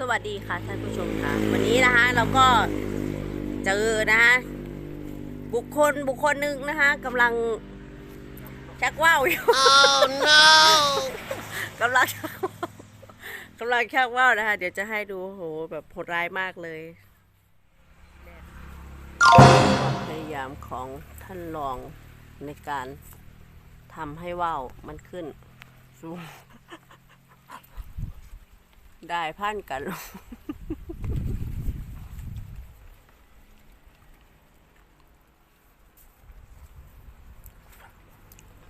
สวัสดีค่ะท่านผู้ชมค่ะ วันนี้นะคะเราก็เจอนะคะบุคคลบุคคลหนึ่งนะคะกำลังชักว่าวอยู่ Oh no! กำลังชักว่าวกำลังชักว่าวนะคะ เดี๋ยวจะให้ดูโหแบบโหดร้ายมากเลยความพยายามของท่านรองในการทำให้ว่าวมันขึ้นสูง ได้พันกัน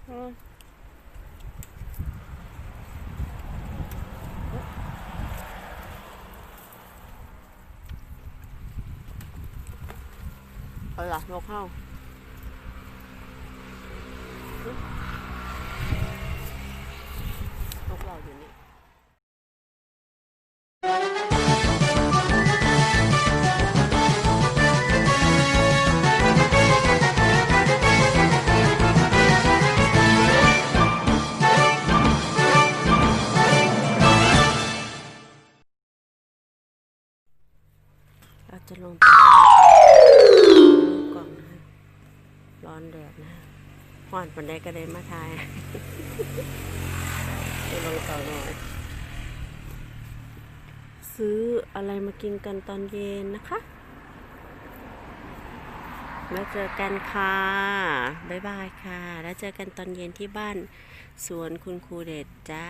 อืมเอาละนกเข้า จะลงไปกล่องนะฮะร้อนแดดนะฮะห่อนปันไดก็เลยมาทายไปลงต่อหน่อยซื้ออะไรมากินกันตอนเย็นนะคะแล้วเจอกันค่ะบ๊ายบายค่ะ แล้วเจอกันตอนเย็นที่บ้านสวนคุณครูเด็ดจ้า